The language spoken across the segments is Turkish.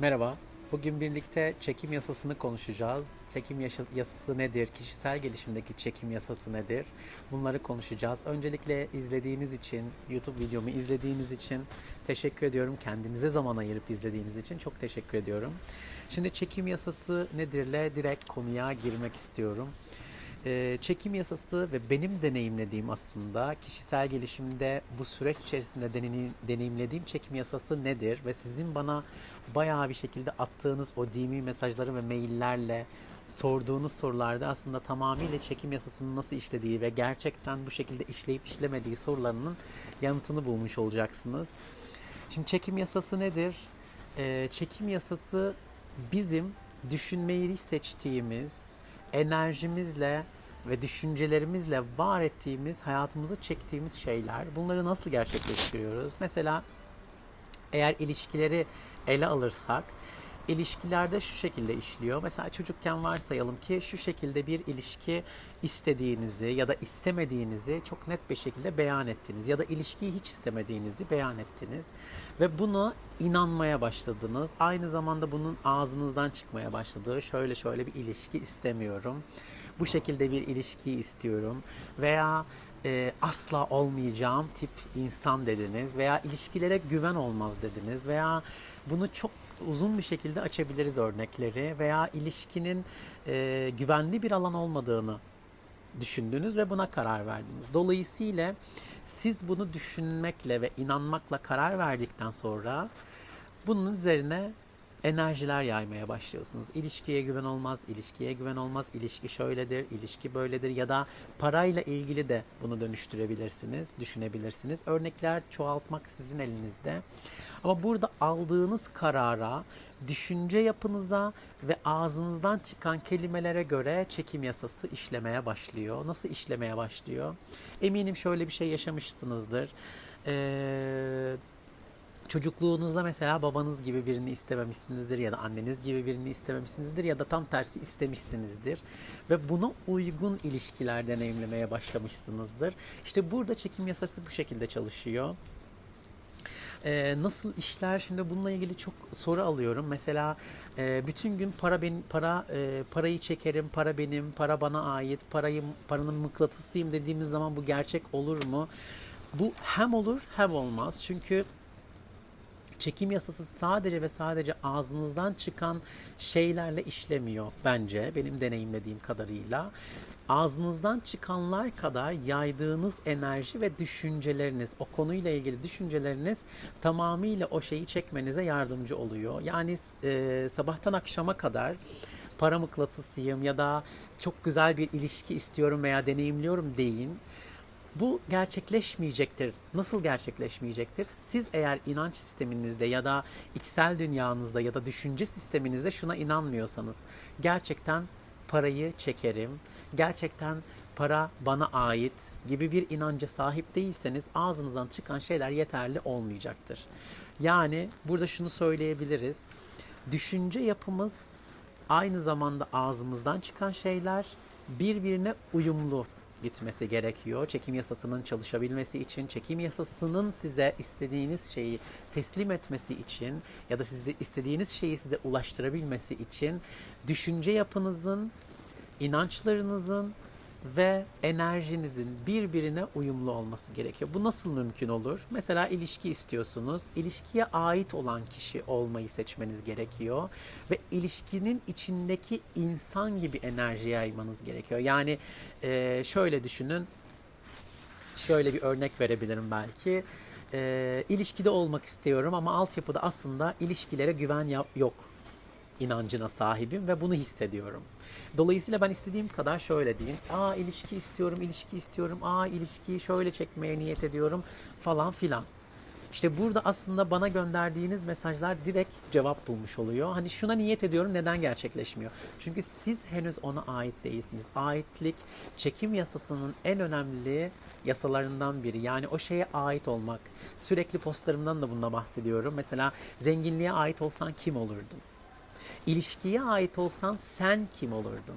Merhaba. Bugün birlikte çekim yasasını konuşacağız. Çekim yasası nedir? Kişisel gelişimdeki çekim yasası nedir? Bunları konuşacağız. Öncelikle izlediğiniz için, YouTube videomu izlediğiniz için teşekkür ediyorum. Kendinize zaman ayırıp izlediğiniz için çok teşekkür ediyorum. Şimdi çekim yasası nedirle direkt konuya girmek istiyorum. Ee, çekim yasası ve benim deneyimlediğim aslında kişisel gelişimde bu süreç içerisinde deneyim- deneyimlediğim çekim yasası nedir ve sizin bana bayağı bir şekilde attığınız o DM mesajları ve maillerle sorduğunuz sorularda aslında tamamıyla çekim yasasının nasıl işlediği ve gerçekten bu şekilde işleyip işlemediği sorularının yanıtını bulmuş olacaksınız. Şimdi çekim yasası nedir? Ee, çekim yasası bizim düşünmeyi seçtiğimiz enerjimizle ve düşüncelerimizle var ettiğimiz, hayatımıza çektiğimiz şeyler. Bunları nasıl gerçekleştiriyoruz? Mesela eğer ilişkileri ele alırsak ilişkilerde şu şekilde işliyor. Mesela çocukken varsayalım ki şu şekilde bir ilişki istediğinizi ya da istemediğinizi çok net bir şekilde beyan ettiniz ya da ilişkiyi hiç istemediğinizi beyan ettiniz ve buna inanmaya başladınız. Aynı zamanda bunun ağzınızdan çıkmaya başladığı şöyle şöyle bir ilişki istemiyorum. Bu şekilde bir ilişki istiyorum veya e, asla olmayacağım tip insan dediniz veya ilişkilere güven olmaz dediniz veya bunu çok uzun bir şekilde açabiliriz örnekleri veya ilişkinin e, güvenli bir alan olmadığını düşündünüz ve buna karar verdiniz. Dolayısıyla siz bunu düşünmekle ve inanmakla karar verdikten sonra bunun üzerine enerjiler yaymaya başlıyorsunuz. İlişkiye güven olmaz, ilişkiye güven olmaz, ilişki şöyledir, ilişki böyledir ya da parayla ilgili de bunu dönüştürebilirsiniz, düşünebilirsiniz. Örnekler çoğaltmak sizin elinizde. Ama burada aldığınız karara, düşünce yapınıza ve ağzınızdan çıkan kelimelere göre çekim yasası işlemeye başlıyor. Nasıl işlemeye başlıyor? Eminim şöyle bir şey yaşamışsınızdır. Eee çocukluğunuzda mesela babanız gibi birini istememişsinizdir ya da anneniz gibi birini istememişsinizdir ya da tam tersi istemişsinizdir ve buna uygun ilişkiler deneyimlemeye başlamışsınızdır. İşte burada çekim yasası bu şekilde çalışıyor. Ee, nasıl işler şimdi bununla ilgili çok soru alıyorum. Mesela e, bütün gün para ben para e, parayı çekerim, para benim, para bana ait, parayı paranın mıknatısıyım dediğimiz zaman bu gerçek olur mu? Bu hem olur hem olmaz. Çünkü çekim yasası sadece ve sadece ağzınızdan çıkan şeylerle işlemiyor bence benim deneyimlediğim kadarıyla. Ağzınızdan çıkanlar kadar yaydığınız enerji ve düşünceleriniz, o konuyla ilgili düşünceleriniz tamamıyla o şeyi çekmenize yardımcı oluyor. Yani e, sabahtan akşama kadar para mıknatısıyım ya da çok güzel bir ilişki istiyorum veya deneyimliyorum deyin. Bu gerçekleşmeyecektir. Nasıl gerçekleşmeyecektir? Siz eğer inanç sisteminizde ya da içsel dünyanızda ya da düşünce sisteminizde şuna inanmıyorsanız gerçekten parayı çekerim, gerçekten para bana ait gibi bir inanca sahip değilseniz ağzınızdan çıkan şeyler yeterli olmayacaktır. Yani burada şunu söyleyebiliriz. Düşünce yapımız aynı zamanda ağzımızdan çıkan şeyler birbirine uyumlu gitmesi gerekiyor. Çekim yasasının çalışabilmesi için, çekim yasasının size istediğiniz şeyi teslim etmesi için ya da sizde istediğiniz şeyi size ulaştırabilmesi için düşünce yapınızın, inançlarınızın ve enerjinizin birbirine uyumlu olması gerekiyor. Bu nasıl mümkün olur? Mesela ilişki istiyorsunuz. İlişkiye ait olan kişi olmayı seçmeniz gerekiyor ve ilişkinin içindeki insan gibi enerji yaymanız gerekiyor. Yani e, şöyle düşünün. Şöyle bir örnek verebilirim belki. E, ilişkide olmak istiyorum ama altyapıda aslında ilişkilere güven yok inancına sahibim ve bunu hissediyorum. Dolayısıyla ben istediğim kadar şöyle diyeyim. Aa ilişki istiyorum, ilişki istiyorum. Aa ilişkiyi şöyle çekmeye niyet ediyorum falan filan. İşte burada aslında bana gönderdiğiniz mesajlar direkt cevap bulmuş oluyor. Hani şuna niyet ediyorum neden gerçekleşmiyor? Çünkü siz henüz ona ait değilsiniz. Aitlik çekim yasasının en önemli yasalarından biri. Yani o şeye ait olmak. Sürekli postlarımdan da bununla bahsediyorum. Mesela zenginliğe ait olsan kim olurdun? İlişkiye ait olsan sen kim olurdun?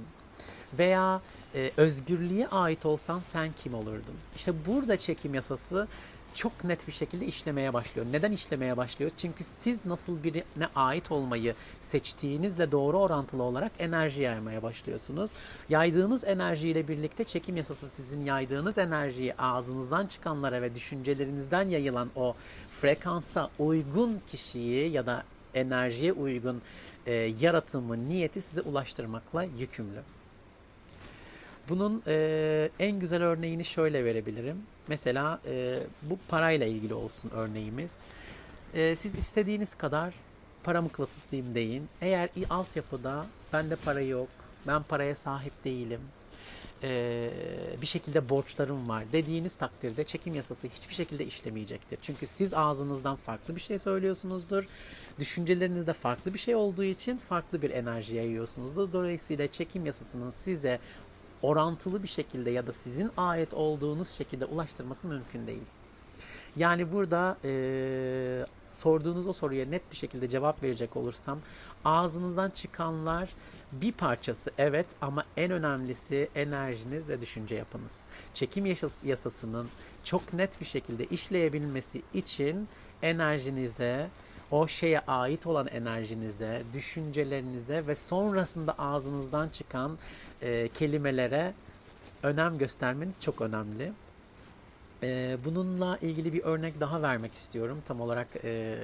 Veya e, özgürlüğe ait olsan sen kim olurdun? İşte burada çekim yasası çok net bir şekilde işlemeye başlıyor. Neden işlemeye başlıyor? Çünkü siz nasıl birine ait olmayı seçtiğinizle doğru orantılı olarak enerji yaymaya başlıyorsunuz. Yaydığınız enerjiyle birlikte çekim yasası sizin yaydığınız enerjiyi ağzınızdan çıkanlara ve düşüncelerinizden yayılan o frekansa uygun kişiyi ya da enerjiye uygun e, yaratımı, niyeti size ulaştırmakla yükümlü. Bunun e, en güzel örneğini şöyle verebilirim. Mesela e, bu parayla ilgili olsun örneğimiz. E, siz istediğiniz kadar para mıknatısıyım deyin. Eğer altyapıda bende para yok, ben paraya sahip değilim, e, bir şekilde borçlarım var dediğiniz takdirde çekim yasası hiçbir şekilde işlemeyecektir. Çünkü siz ağzınızdan farklı bir şey söylüyorsunuzdur. Düşüncelerinizde farklı bir şey olduğu için farklı bir enerji yayıyorsunuzdur. Dolayısıyla çekim yasasının size orantılı bir şekilde ya da sizin ait olduğunuz şekilde ulaştırması mümkün değil. Yani burada eee, sorduğunuz o soruya net bir şekilde cevap verecek olursam ağzınızdan çıkanlar bir parçası evet ama en önemlisi enerjiniz ve düşünce yapınız. Çekim yasas- yasasının çok net bir şekilde işleyebilmesi için enerjinize, o şeye ait olan enerjinize, düşüncelerinize ve sonrasında ağzınızdan çıkan e, kelimelere önem göstermeniz çok önemli. Ee, bununla ilgili bir örnek daha vermek istiyorum. Tam olarak e,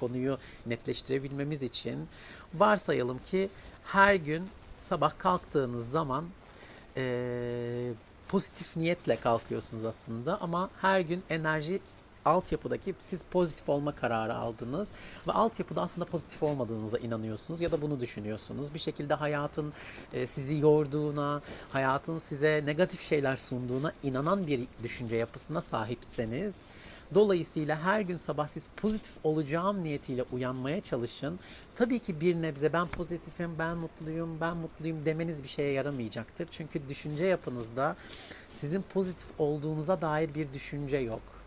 konuyu netleştirebilmemiz için. Varsayalım ki her gün sabah kalktığınız zaman e, pozitif niyetle kalkıyorsunuz aslında ama her gün enerji altyapıdaki siz pozitif olma kararı aldınız ve altyapıda aslında pozitif olmadığınıza inanıyorsunuz ya da bunu düşünüyorsunuz. Bir şekilde hayatın e, sizi yorduğuna, hayatın size negatif şeyler sunduğuna inanan bir düşünce yapısına sahipseniz Dolayısıyla her gün sabah siz pozitif olacağım niyetiyle uyanmaya çalışın. Tabii ki bir nebze ben pozitifim, ben mutluyum, ben mutluyum demeniz bir şeye yaramayacaktır. Çünkü düşünce yapınızda sizin pozitif olduğunuza dair bir düşünce yok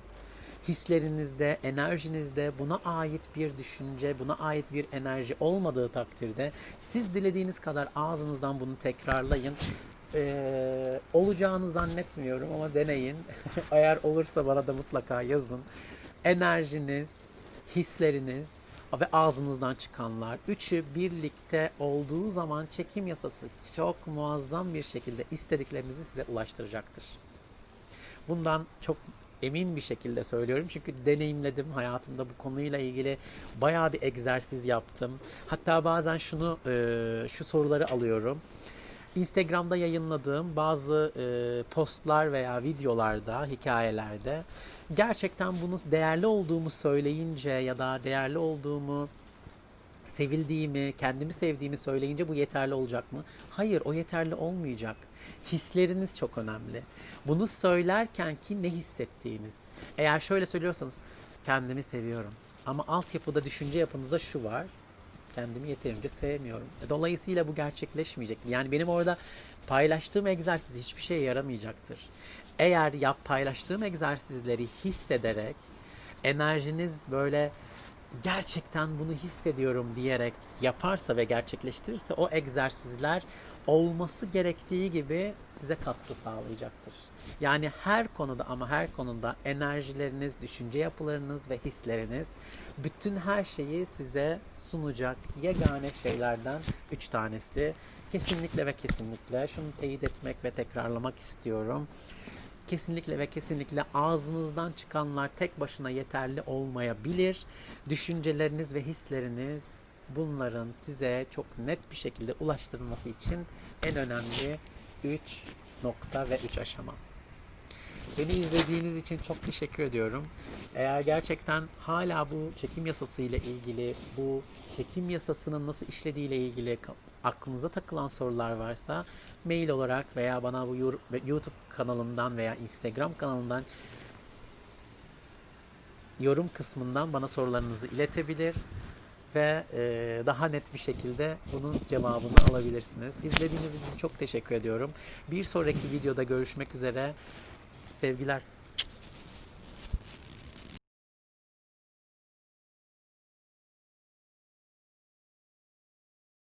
hislerinizde, enerjinizde buna ait bir düşünce, buna ait bir enerji olmadığı takdirde siz dilediğiniz kadar ağzınızdan bunu tekrarlayın. Ee, olacağını zannetmiyorum ama deneyin. Eğer olursa bana da mutlaka yazın. Enerjiniz, hisleriniz ve ağzınızdan çıkanlar üçü birlikte olduğu zaman çekim yasası çok muazzam bir şekilde istediklerinizi size ulaştıracaktır. Bundan çok emin bir şekilde söylüyorum. Çünkü deneyimledim hayatımda bu konuyla ilgili bayağı bir egzersiz yaptım. Hatta bazen şunu e, şu soruları alıyorum. Instagram'da yayınladığım bazı e, postlar veya videolarda, hikayelerde gerçekten bunu değerli olduğumu söyleyince ya da değerli olduğumu sevildiğimi, kendimi sevdiğimi söyleyince bu yeterli olacak mı? Hayır, o yeterli olmayacak. Hisleriniz çok önemli. Bunu söylerken ki ne hissettiğiniz. Eğer şöyle söylüyorsanız kendimi seviyorum. Ama altyapıda düşünce yapınızda şu var. Kendimi yeterince sevmiyorum. E, Dolayısıyla bu gerçekleşmeyecektir. Yani benim orada paylaştığım egzersiz hiçbir şeye yaramayacaktır. Eğer yap paylaştığım egzersizleri hissederek enerjiniz böyle gerçekten bunu hissediyorum diyerek yaparsa ve gerçekleştirirse o egzersizler olması gerektiği gibi size katkı sağlayacaktır. Yani her konuda ama her konuda enerjileriniz, düşünce yapılarınız ve hisleriniz bütün her şeyi size sunacak yegane şeylerden üç tanesi. Kesinlikle ve kesinlikle şunu teyit etmek ve tekrarlamak istiyorum kesinlikle ve kesinlikle ağzınızdan çıkanlar tek başına yeterli olmayabilir. Düşünceleriniz ve hisleriniz bunların size çok net bir şekilde ulaştırılması için en önemli 3 nokta ve 3 aşama. Beni izlediğiniz için çok teşekkür ediyorum. Eğer gerçekten hala bu çekim yasası ile ilgili, bu çekim yasasının nasıl işlediği ile ilgili aklınıza takılan sorular varsa mail olarak veya bana bu YouTube kanalımdan veya Instagram kanalımdan yorum kısmından bana sorularınızı iletebilir ve e, daha net bir şekilde bunun cevabını alabilirsiniz. İzlediğiniz için çok teşekkür ediyorum. Bir sonraki videoda görüşmek üzere. Sevgiler.